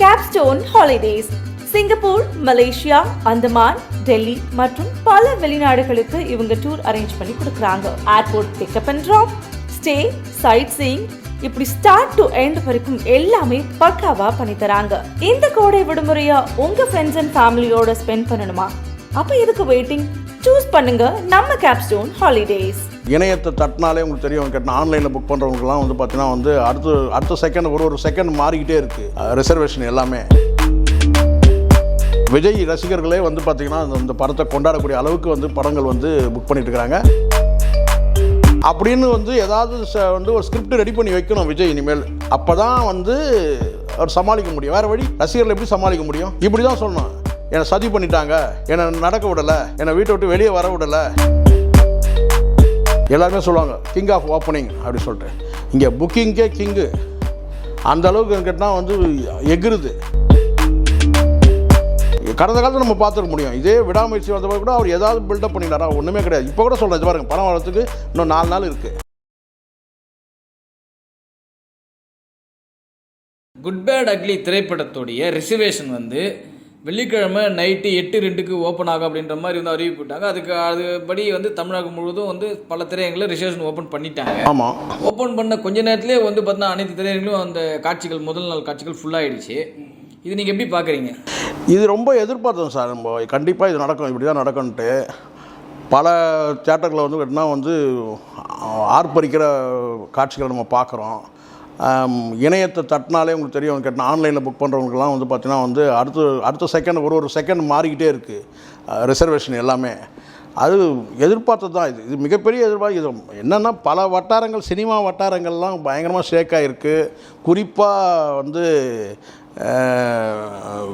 Capstone holidays Singapore Malaysia Andaman Delhi மற்றும் பல வெளிநாடுகளுக்கு இவங்க டூர் அரேஞ்ச் பண்ணி கொடுக்குறாங்க. Airport pickup and drop stay sightseeing இப்படி ஸ்டார்ட் டு எண்ட் வரைக்கும் எல்லாமே பக்காவா பண்ணி தராங்க. இந்த கோடை விடுமுறையா உங்க ஃப்ரெண்ட்ஸ் அண்ட் ஃபேமிலியோட ஸ்பெண்ட் பண்ணணுமா? அப்ப எதுக்கு வெயிட்டிங் சூஸ் பண்ணுங்க நம்ம கேப்ஸ்டோன் ஹாலிடேஸ் இணையத்தை தட்டினாலே உங்களுக்கு தெரியும். கேட்டால் ஆன்லைனில் புக் பண்ணுறவங்களுக்குலாம் வந்து பார்த்தீங்கன்னா வந்து அடுத்து அடுத்த செகண்ட் ஒரு ஒரு செகண்ட் மாறிக்கிட்டே இருக்குது ரிசர்வேஷன் எல்லாமே. விஜய் ரசிகர்களே வந்து பார்த்திங்கன்னா இந்த- படத்தை கொண்டாடக்கூடிய அளவுக்கு வந்து படங்கள் வந்து புக் பண்ணிட்டு இருக்கிறாங்க அப்படின்னு வந்து ஏதாவது ச- வந்து ஒரு ஸ்கிரிப்ட் ரெடி பண்ணி வைக்கணும் விஜய் இனிமேல். அப்போ தான் வந்து அவர் சமாளிக்க முடியும். வேறு வழி ரசிகர்கள் எப்படி சமாளிக்க முடியும்? இப்படி தான் சொல்லணும். என்னை சதி பண்ணிட்டாங்க. என்னை நடக்க விடலை. என்னை வீட்டை விட்டு வெளியே வர விடலை. எல்லாருமே சொல்லுவாங்க கிங் ஆஃப் ஓப்பனிங் அப்படி சொல்லிட்டு. இங்கே புக்கிங்கே கிங்கு அந்த அளவுக்கு கேட்டால் வந்து எகிருது. கடந்த காலத்தில் நம்ம பார்த்துக்க முடியும். இதே விடாமுயற்சி வந்தபோது கூட அவர் ஏதாவது பில்டப் பண்ணினாரா ஒன்றுமே கிடையாது. இப்போ கூட சொல்கிறேன் இது பாருங்க பணம் வரத்துக்கு இன்னும் நாலு நாள் இருக்குது குட் பேட் அக்லி திரைப்படத்துடைய ரிசர்வேஷன் வந்து வெள்ளிக்கிழமை நைட்டு எட்டு ரெண்டுக்கு ஓப்பன் ஆகும் அப்படின்ற மாதிரி வந்து அறிவிப்பு விட்டாங்க அதுக்கு அதுபடி வந்து தமிழகம் முழுவதும் வந்து பல திரையங்களில் ரிசர்வேஷன் ஓப்பன் பண்ணிட்டாங்க. ஆமாம் ஓப்பன் பண்ண கொஞ்ச நேரத்திலே வந்து பார்த்தீங்கன்னா அனைத்து திரையங்களும் அந்த காட்சிகள் முதல் நாள் காட்சிகள் ஃபுல்லாகிடுச்சு இது நீங்கள் எப்படி பார்க்குறீங்க இது ரொம்ப எதிர்பார்த்தோம் சார் நம்ம. கண்டிப்பாக இது நடக்கும் இப்படி தான் நடக்கும்ன்ட்டு. பல தேட்டர்களில் வந்து கேட்டினா வந்து ஆர்ப்பரிக்கிற காட்சிகளை நம்ம பார்க்குறோம் இணையத்தை தட்டினாலே உங்களுக்கு தெரியும். கேட்டால் ஆன்லைனில் புக் பண்ணுறவங்களுக்குலாம் வந்து பார்த்தீங்கன்னா வந்து அடுத்த அடுத்த செகண்ட் ஒரு ஒரு செகண்ட் மாறிக்கிட்டே இருக்குது ரிசர்வேஷன் எல்லாமே. அது எதிர்பார்த்தது தான் இது. இது மிகப்பெரிய எதிர்பார்ப்பு. இது என்னென்னா பல வட்டாரங்கள் சினிமா வட்டாரங்கள்லாம் பயங்கரமாக ஷேக் ஆகிருக்கு குறிப்பாக வந்து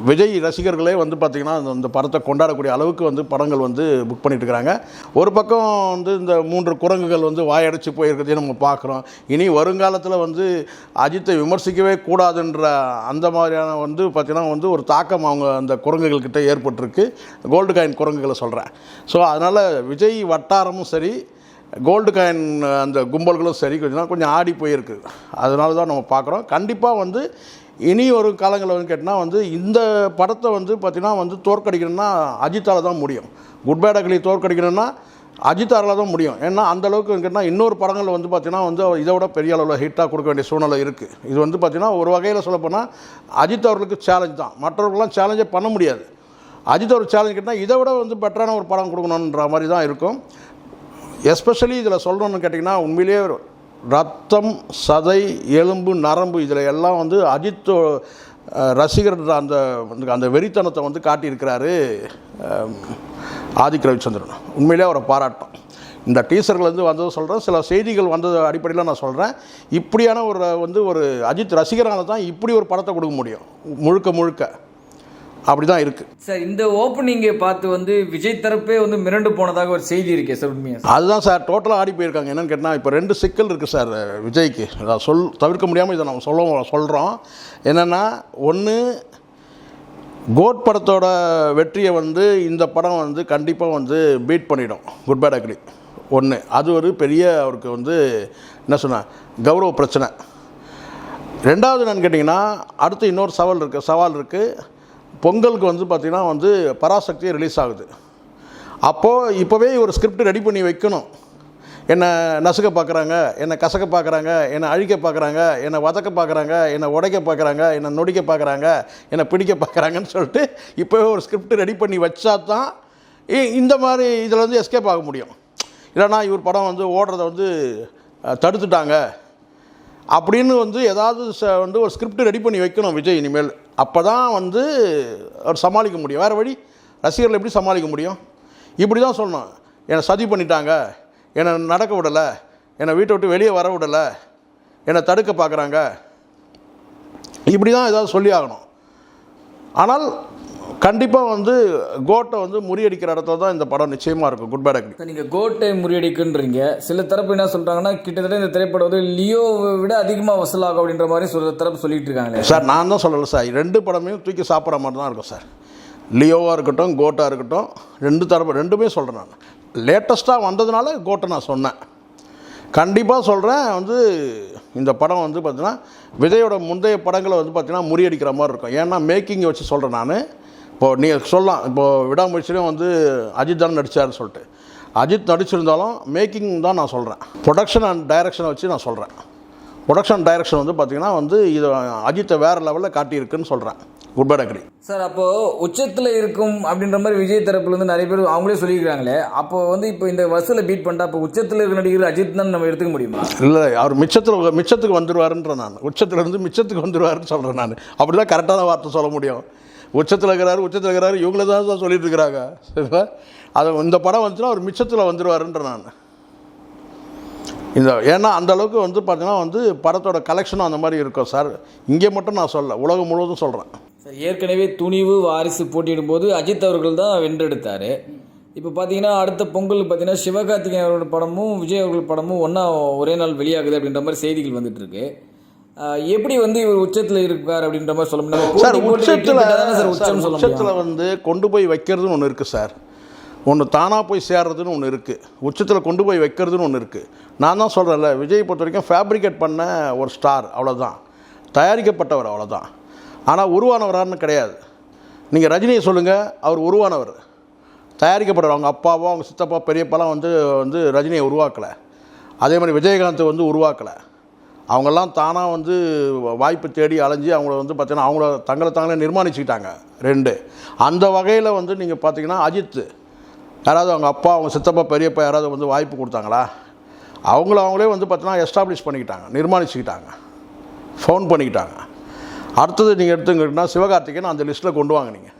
விஜய் ரசிகர்களே வந்து பார்த்திங்கன்னா இந்த- படத்தை கொண்டாடக்கூடிய அளவுக்கு வந்து படங்கள் வந்து புக் பண்ணிட்டு இருக்கிறாங்க ஒரு பக்கம் வந்து இந்த மூன்று குரங்குகள் வந்து வாயடைச்சு போயிருக்கிறதையும் நம்ம பார்க்குறோம். இனி வருங்காலத்தில் வந்து அஜித்தை விமர்சிக்கவே கூடாதுன்ற அந்த மாதிரியான வந்து பார்த்திங்கன்னா வந்து ஒரு தாக்கம் அவங்க அந்த குரங்குகள்கிட்ட ஏற்பட்டிருக்கு. கோல்டு காயின் குரங்குகளை சொல்கிறேன் ஸோ அதனால் விஜய் வட்டாரமும் சரி கோல்டு காயின் அந்த கும்பல்களும் சரி கொஞ்சம் கொஞ்சம் ஆடி போயிருக்கு. அதனால தான் நம்ம பார்க்குறோம். கண்டிப்பாக வந்து இனி ஒரு காலங்களில் வந்து கேட்டால் வந்து இந்த படத்தை வந்து பார்த்திங்கன்னா வந்து தோற்கடிக்கணும்னா அஜித்தால் தான் முடியும். குட் பேட் அக்லி தோற்கடிக்கணும்னா அஜித்தாரால் தான் முடியும். ஏன்னா அந்தளவுக்கு கேட்டால் இன்னொரு படங்கள் வந்து பார்த்திங்கன்னா வந்து இதை விட பெரிய அளவில் ஹிட்டாக கொடுக்க வேண்டிய சூழ்நிலை இருக்குது இது வந்து பார்த்திங்கன்னா ஒரு வகையில் சொல்லப்போனால் அஜித் அவர்களுக்கு சேலஞ்ச் தான். மற்றவர்கள்லாம் சேலஞ்சே பண்ண முடியாது. அஜித் அவர் சேலஞ்ச் கேட்டால் இதை விட வந்து பெட்டரான ஒரு படம் கொடுக்கணுன்ற மாதிரி தான் இருக்கும். எஸ்பெஷலி இதில் சொல்லணும்னு கேட்டிங்கன்னா உண்மையிலேயே ரத்தம் சதை எலும்பு நரம்பு இதில் எல்லாம் வந்து அஜித்தோ ரசிகர் ரசிகர்ன்ற அந்த அந்த வெறித்தனத்தை வந்து காட்டியிருக்கிறாரு ஆதிக் ரவிச்சந்திரன். உண்மையிலே அவரை பாராட்டம் இந்த டீசர்லேருந்து வந்ததை சொல்கிறேன் சில செய்திகள் வந்தது அடிப்படையில் நான் சொல்கிறேன் இப்படியான ஒரு வந்து ஒரு அஜித் ரசிகரால் தான் இப்படி ஒரு படத்தை கொடுக்க முடியும். முழுக்க முழுக்க. அப்படி தான் இருக்குது சார் இந்த ஓப்பனிங்கை பார்த்து வந்து விஜய் தரப்பே வந்து மிரண்டு போனதாக ஒரு செய்தி இருக்கே சார் உண்மையா சார்? அதுதான் சார் டோட்டலாக ஆடி போயிருக்காங்க. என்னன்னு கேட்டால் இப்போ ரெண்டு சிக்கல் இருக்குது சார் விஜய்க்கு. சொல் தவிர்க்க முடியாமல் இதை நம்ம சொல்ல சொல்கிறோம் என்னென்னா ஒன்று கோட் படத்தோட வெற்றியை வந்து இந்த படம் வந்து கண்டிப்பாக வந்து பீட் பண்ணிடும். குட் பேட் அக்ரி ஒன்று அது ஒரு பெரிய அவருக்கு வந்து என்ன சொன்ன கௌரவ பிரச்சனை. ரெண்டாவது என்னன்னு கேட்டிங்கன்னா அடுத்து இன்னொரு சவால் இருக்குது சவால் இருக்குது பொங்கலுக்கு வந்து பார்த்திங்கன்னா வந்து பராசக்தி ரிலீஸ் ஆகுது. அப்போது இப்போவே ஒரு ஸ்கிரிப்ட் ரெடி பண்ணி வைக்கணும். என்னை நசுக்க பார்க்குறாங்க என்னை கசக்க பார்க்குறாங்க என்னை அழிக்க பார்க்குறாங்க என்னை வதக்க பார்க்குறாங்க என்னை உடைக்க பார்க்குறாங்க என்னை நொடிக்க பார்க்குறாங்க என்னை பிடிக்க பார்க்குறாங்கன்னு சொல்லிட்டு இப்போவே ஒரு ஸ்கிரிப்ட் ரெடி பண்ணி வச்சா தான் இ- இந்த மாதிரி இதில் வந்து எஸ்கேப் ஆக முடியும். இல்லைன்னா இவர் படம் வந்து ஓடுறத வந்து தடுத்துட்டாங்க. அப்படின்னு வந்து ஏதாவது வந்து ஒரு ஸ்கிரிப்ட் ரெடி பண்ணி வைக்கணும் விஜய் இனிமேல். அப்போ தான் வந்து அவர் சமாளிக்க முடியும். வேறு வழி ரசிகர்கள் எப்படி சமாளிக்க முடியும்? இப்படி தான் சொல்லணும். என்னை சதி பண்ணிட்டாங்க. என்னை நடக்க விடலை. என்னை வீட்டை விட்டு வெளியே வர விடலை. என்னை தடுக்க பார்க்குறாங்க. இப்படி தான் ஏதாவது சொல்லி ஆகணும். ஆனால் கண்டிப்பாக வந்து கோட்டை வந்து முறியடிக்கிற இடத்துல தான் இந்த படம் நிச்சயமாக இருக்கும். குட் பேட் சார் நீங்கள் கோட்டை முறியடிக்குன்றீங்க. சில தரப்பு என்ன சொல்கிறாங்கன்னா கிட்டத்தட்ட இந்த திரைப்படம் வந்து லியோவை விட அதிகமாக வசூலாகும் அப்படின்ற மாதிரி சில தரப்பு சொல்லிட்டு இருக்காங்களே. சார் நான் தான் சொல்லலை சார். ரெண்டு படமே தூக்கி சாப்பிட்ற மாதிரி தான் இருக்கும் சார். லியோவாக இருக்கட்டும் கோட்டாக இருக்கட்டும் ரெண்டு தரப்பு ரெண்டுமே சொல்கிறேன் நான். லேட்டஸ்ட்டாக வந்ததுனால கோட்டை நான் சொன்னேன். கண்டிப்பாக சொல்கிறேன் வந்து இந்த படம் வந்து பார்த்தீங்கன்னா விஜயோட முந்தைய படங்களை வந்து பார்த்தீங்கன்னா முறியடிக்கிற மாதிரி இருக்கும். ஏன்னா மேக்கிங்கை வச்சு சொல்கிறேன் நான். இப்போது நீங்கள் சொல்லலாம் இப்போது விடாமுயற்சிலையும் வந்து அஜித் தான் நடித்தார்னு சொல்லிட்டு. அஜித் நடிச்சிருந்தாலும் மேக்கிங் தான் நான் சொல்கிறேன் ப்ரொடக்ஷன் அண்ட் டைரக்ஷனை வச்சு நான் சொல்கிறேன் ப்ரொடக்ஷன் டைரக்ஷன் வந்து பார்த்திங்கன்னா வந்து இது அஜித்தை வேறு லெவலில் காட்டியிருக்குன்னு சொல்கிறேன் குட் பை அக்ரி சார் அப்போ உச்சத்தில் இருக்கும் அப்படின்ற மாதிரி விஜய் தரப்புல இருந்து நிறைய பேர் அவங்களே சொல்லியிருக்காங்களே அப்போ வந்து இப்போ இந்த வசூலை பீட் பண்ணிட்டா அப்போ உச்சத்தில் இருக்கிற நடிகர் அஜித் தான் நம்ம எடுத்துக்க முடியுமா? இல்லை அவர் மிச்சத்தில் மிச்சத்துக்கு வந்துடுவாருன்ற நான். உச்சத்துல இருந்து மிச்சத்துக்கு வந்துடுவாருன்னு சொல்கிறேன் நான். அப்படி தான் கரெக்டான வார்த்தை சொல்ல முடியும். உச்சத்தில் இருக்கிறாரு உச்சத்தில் இருக்கிறாரு இவங்கள தான் தான் சொல்லிட்டு இருக்கிறாங்க. சரிங்களா அது இந்த படம் வந்துச்சுன்னா அவர் மிச்சத்தில் வந்துடுவாருன்ற நான். இந்த ஏன்னா அந்த அளவுக்கு வந்து பார்த்தீங்கன்னா வந்து படத்தோட கலெக்ஷனும் அந்த மாதிரி இருக்கும் சார். இங்கே மட்டும் நான் சொல்ல உலகம் முழுவதும் சொல்கிறேன் சார் ஏற்கனவே துணிவு வாரிசு போட்டியிடும் போது அஜித் அவர்கள் தான் வென்றெடுத்தார். இப்போ பார்த்தீங்கன்னா அடுத்த பொங்கல் பார்த்தீங்கன்னா சிவகார்த்திகேயன் அவரோட படமும் விஜய் அவர்கள் படமும் ஒன்றா ஒரே நாள் வெளியாகுது அப்படின்ற மாதிரி செய்திகள் வந்துட்டுருக்கு எப்படி வந்து இவர் உச்சத்தில் இருக்கார் அப்படின்ற மாதிரி சொல்ல முடியும்? சார் உச்சத்தில் உச்சத்தில் வந்து கொண்டு போய் வைக்கிறதுன்னு ஒன்று இருக்குது சார். ஒன்று தானாக போய் சேர்றதுன்னு ஒன்று இருக்குது உச்சத்தில் கொண்டு போய் வைக்கிறதுன்னு ஒன்று இருக்குது நான் தான் சொல்கிறேன்ல விஜய் பொறுத்த வரைக்கும் ஃபேப்ரிகேட் பண்ண ஒரு ஸ்டார் அவ்வளோதான் தயாரிக்கப்பட்டவர் அவ்வளோதான் ஆனால் உருவானவரான்னு கிடையாது. நீங்கள் ரஜினியை சொல்லுங்கள் அவர் உருவானவர். தயாரிக்கப்பட்டவர் அவங்க அப்பாவோ அவங்க சித்தப்பா பெரியப்பாலாம் வந்து வந்து ரஜினியை உருவாக்கலை. அதே மாதிரி விஜயகாந்த் வந்து உருவாக்கலை. அவங்கெல்லாம் தானாக வந்து வாய்ப்பு தேடி அலைஞ்சு அவங்கள வந்து பார்த்தீங்கன்னா அவங்கள தங்களை தாங்களே நிர்மாணிச்சுக்கிட்டாங்க ரெண்டு. அந்த வகையில் வந்து நீங்கள் பார்த்தீங்கன்னா அஜித் யாராவது அவங்க அப்பா அவங்க சித்தப்பா பெரியப்பா யாராவது வந்து வாய்ப்பு கொடுத்தாங்களா? அவங்கள அவங்களே வந்து பார்த்தீங்கன்னா எஸ்டாப்ளிஷ் பண்ணிக்கிட்டாங்க நிர்மாணிச்சுக்கிட்டாங்க ஃபோன் பண்ணிக்கிட்டாங்க. அடுத்தது நீங்கள் எடுத்துக்கிட்டிங்கன்னா சிவகார்த்திகேயன் அந்த லிஸ்ட்டில் கொண்டு வாங்க நீங்கள்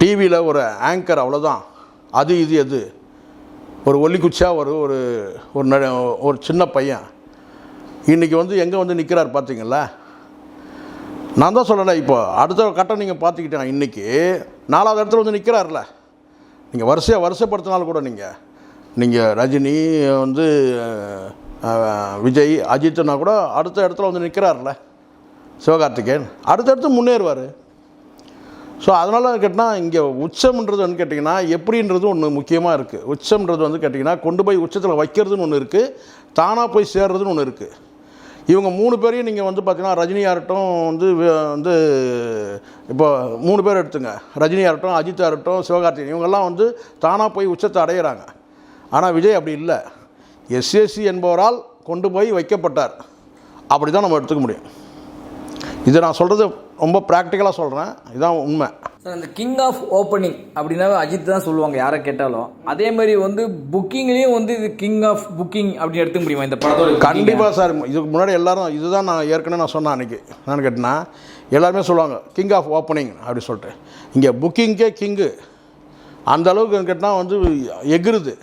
டிவியில் ஒரு ஆங்கர் அவ்வளோதான் அது இது எது? ஒரு ஒல்லிக்குச்சியாக ஒரு ஒரு ஒரு சின்ன பையன். இன்றைக்கி வந்து எங்கே வந்து நிற்கிறார் பார்த்தீங்களா நான் தான் சொல்லலை இப்போ அடுத்த கட்டம் நீங்கள் பார்த்துக்கிட்டேன் இன்றைக்கி நாலாவது இடத்துல வந்து நிற்கிறார்ல நீங்கள் வரிசையாக வருஷப்படுத்தினாலும் கூட நீங்கள் நீங்கள் ரஜினி வந்து விஜய் அஜித்னா கூட அடுத்த இடத்துல வந்து நிற்கிறார்ல சிவகார்த்திகேயன் அடுத்தடுத்து முன்னேறுவார். ஸோ அதனால் கேட்டால் இங்கே உச்சம்ன்றது வந்து கேட்டிங்கன்னா எப்படின்றது ஒன்று முக்கியமாக இருக்குது உச்சம்ன்றது வந்து கேட்டிங்கன்னா கொண்டு போய் உச்சத்தில் வைக்கிறதுன்னு ஒன்று இருக்குது தானாக போய் சேர்றதுன்னு ஒன்று இருக்குது இவங்க மூணு பேரையும் நீங்கள் வந்து பார்த்தீங்கன்னா ரஜினியாகட்டும் வந்து வந்து இப்போ மூணு பேர் எடுத்துங்க. ரஜினியாகட்டும் அஜித்தாகட்டும் சிவகார்த்திகேயன். இவங்கெல்லாம் வந்து தானாக போய் உச்சத்தை அடையிறாங்க. ஆனால் விஜய் அப்படி இல்லை. எஸ்எஸ்சி என்பவரால் கொண்டு போய் வைக்கப்பட்டார். அப்படி தான் நம்ம எடுத்துக்க முடியும். இது நான் சொல்கிறது ரொம்ப ப்ராக்டிக்கலாக சொல்கிறேன் இதுதான் உண்மை. சார் அந்த கிங் ஆஃப் ஓப்பனிங் அப்படின்னாவே அஜித் தான் சொல்லுவாங்க யாரை கேட்டாலும். அதே மாதிரி வந்து புக்கிங்லேயும் வந்து இது கிங் ஆஃப் புக்கிங் அப்படின்னு எடுத்துக்க முடியுமா இந்த படத்தோட கண்டிப்பாக சார் இதுக்கு முன்னாடி எல்லாரும் இதுதான் நான் ஏற்கனவே நான் சொன்னேன் அன்றைக்கி நான் கேட்டேன்னா எல்லாருமே சொல்லுவாங்க கிங் ஆஃப் ஓப்பனிங் அப்படி சொல்லிட்டு. இங்கே புக்கிங்கே கிங்கு அந்த அளவுக்கு கேட்டால் வந்து எகிருது.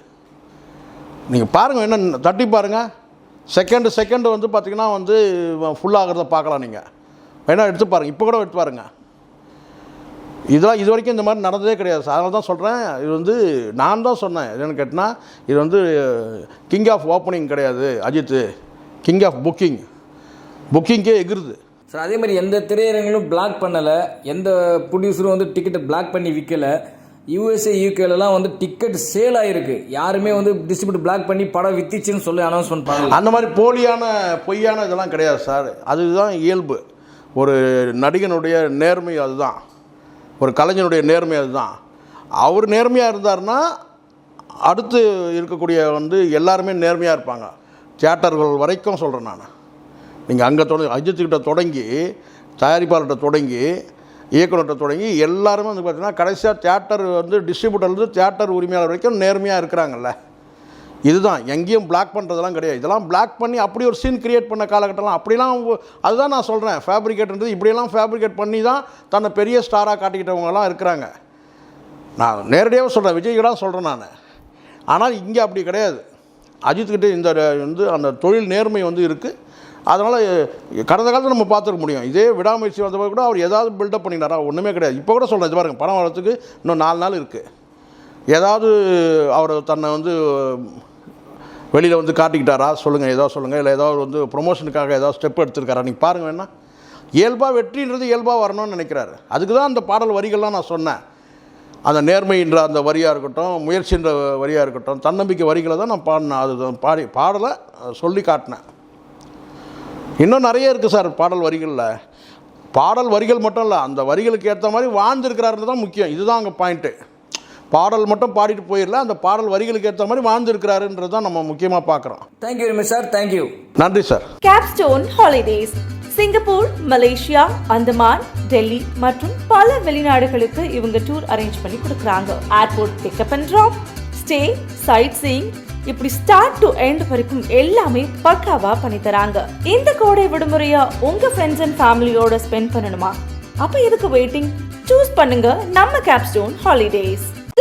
நீங்கள் பாருங்கள் என்ன தட்டி பாருங்கள் செகண்டு செகண்டு வந்து பார்த்தீங்கன்னா வந்து ஃபுல்லாகிறத பார்க்கலாம் நீங்கள் வேணால் எடுத்து பாருங்கள் இப்போ கூட எடுத்து பாருங்கள் இதெல்லாம் இது வரைக்கும் இந்த மாதிரி நடந்ததே கிடையாது சார். அதனால தான் சொல்கிறேன் இது வந்து நான் தான் சொன்னேன். என்னென்னு கேட்டினா இது வந்து கிங் ஆஃப் ஓப்பனிங் கிடையாது அஜித்து கிங் ஆஃப் புக்கிங் புக்கிங்கே எகிருது. சார் அதே மாதிரி எந்த திரையரங்களும் பிளாக் பண்ணலை. எந்த ப்ரொடியூசரும் வந்து டிக்கெட்டை பிளாக் பண்ணி விற்கலை யூஎஸ்ஏ யூகேலலாம் வந்து டிக்கெட் சேல் ஆயிருக்கு. யாருமே வந்து டிஸ்ட்ரிபியூட் பிளாக் பண்ணி படம் வித்துச்சுன்னு சொல்லி அனௌன்ஸ்மெண்ட் பண்ணல அந்த மாதிரி போலியான பொய்யான இதெல்லாம் கிடையாது சார். அதுதான் இயல்பு. ஒரு நடிகனுடைய நேர்மை அதுதான். ஒரு கலைஞனுடைய நேர்மை அதுதான். அவர் நேர்மையாக இருந்தார்னா அடுத்து இருக்கக்கூடிய வந்து எல்லாருமே நேர்மையாக இருப்பாங்க. தியேட்டர்கள் வரைக்கும் சொல்கிறேன் நான். நீங்கள் அங்கே தொடங்கி அஜித்துக்கிட்ட தொடங்கி தயாரிப்பாளர்கிட்ட தொடங்கி இயக்குநர்கிட்ட தொடங்கி எல்லாருமே வந்து பார்த்தீங்கன்னா கடைசியாக தியேட்டர் வந்து டிஸ்ட்ரிபியூட்டர்லேருந்து தியேட்டர் உரிமையாளர் வரைக்கும் நேர்மையாக இருக்கிறாங்கல்ல. இதுதான் எங்கேயும் பிளாக் பண்ணுறதெல்லாம் கிடையாது. இதெல்லாம் பிளாக் பண்ணி அப்படி ஒரு சீன் கிரியேட் பண்ண காலகட்டம்லாம் அப்படிலாம் அதுதான் நான் சொல்கிறேன் ஃபேப்ரிகேட்ன்றது இப்படியெல்லாம் ஃபேப்ரிகேட் பண்ணி தான் தன்னை பெரிய ஸ்டாராக காட்டிக்கிட்டவங்கலாம் இருக்கிறாங்க. நான் நேரடியாக சொல்கிறேன் விஜய்கிட்ட சொல்கிறேன் நான். ஆனால் இங்கே அப்படி கிடையாது. அஜித்துக்கிட்டே இந்த வந்து அந்த தொழில் நேர்மை வந்து இருக்குது அதனால் கடந்த காலத்தில் நம்ம பார்த்துக்க முடியும். இதே விடாமுயற்சி வந்தபோது கூட அவர் ஏதாவது பில்டப் பண்ணினாரா ஒன்றுமே கிடையாது. இப்போ கூட சொல்கிறேன் இது பாருங்கள் பணம் வரத்துக்கு இன்னும் நாலு நாள் இருக்குது ஏதாவது அவர் தன்னை வந்து வெளியில் வந்து காட்டிக்கிட்டாரா? சொல்லுங்கள் ஏதாவது சொல்லுங்கள் இல்லை ஏதாவது வந்து ப்ரொமோஷனுக்காக ஏதாவது ஸ்டெப் எடுத்திருக்காரா? நீங்கள் பாருங்கள் வேணா. இயல்பாக வெற்றின்றது இயல்பாக வரணும்னு நினைக்கிறாரு. அதுக்கு தான் அந்த பாடல் வரிகள்லாம் நான் சொன்னேன். அந்த நேர்மைன்ற அந்த வரியாக இருக்கட்டும் முயற்சின்ற வரியாக இருக்கட்டும் தன்னம்பிக்கை வரிகளை தான் நான் பாடினேன். அது பாடி பாடலை சொல்லி காட்டினேன். இன்னும் நிறைய இருக்குது சார் பாடல் வரிகளில். பாடல் வரிகள் மட்டும் இல்லை அந்த வரிகளுக்கு ஏற்ற மாதிரி வாழ்ந்துருக்கிறாருன்னு தான் முக்கியம். இதுதான் அங்கே பாயிண்ட்டு பாடல் மட்டும் பாடிட்டு போயிடல அந்த பாடல் வரிகளுக்கு ஏற்ற மாதிரி வாழ்ந்துருக்கிறாருன்றது தான் நம்ம முக்கியமாக பார்க்குறோம். Thank you very much sir thank you நன்றி sir Capstone holidays Singapore Malaysia Andaman Delhi மற்றும் பல வெளிநாடுகளுக்கு இவங்க டூர் அரேஞ்ச் பண்ணி கொடுக்குறாங்க. Airport pickup and drop stay sightseeing இப்படி ஸ்டார்ட் டு எண்ட் வரைக்கும் எல்லாமே பக்காவா பண்ணி தராங்க. இந்த கோடை விடுமுறைய உங்க ஃப்ரெண்ட்ஸ் அண்ட் ஃபேமிலியோட ஸ்பெண்ட் பண்ணணுமா? அப்ப எதுக்கு வெயிட்டிங் சூஸ் பண்ணுங்க நம்ம கேப்ஸ்டோன் ஹாலிடேஸ்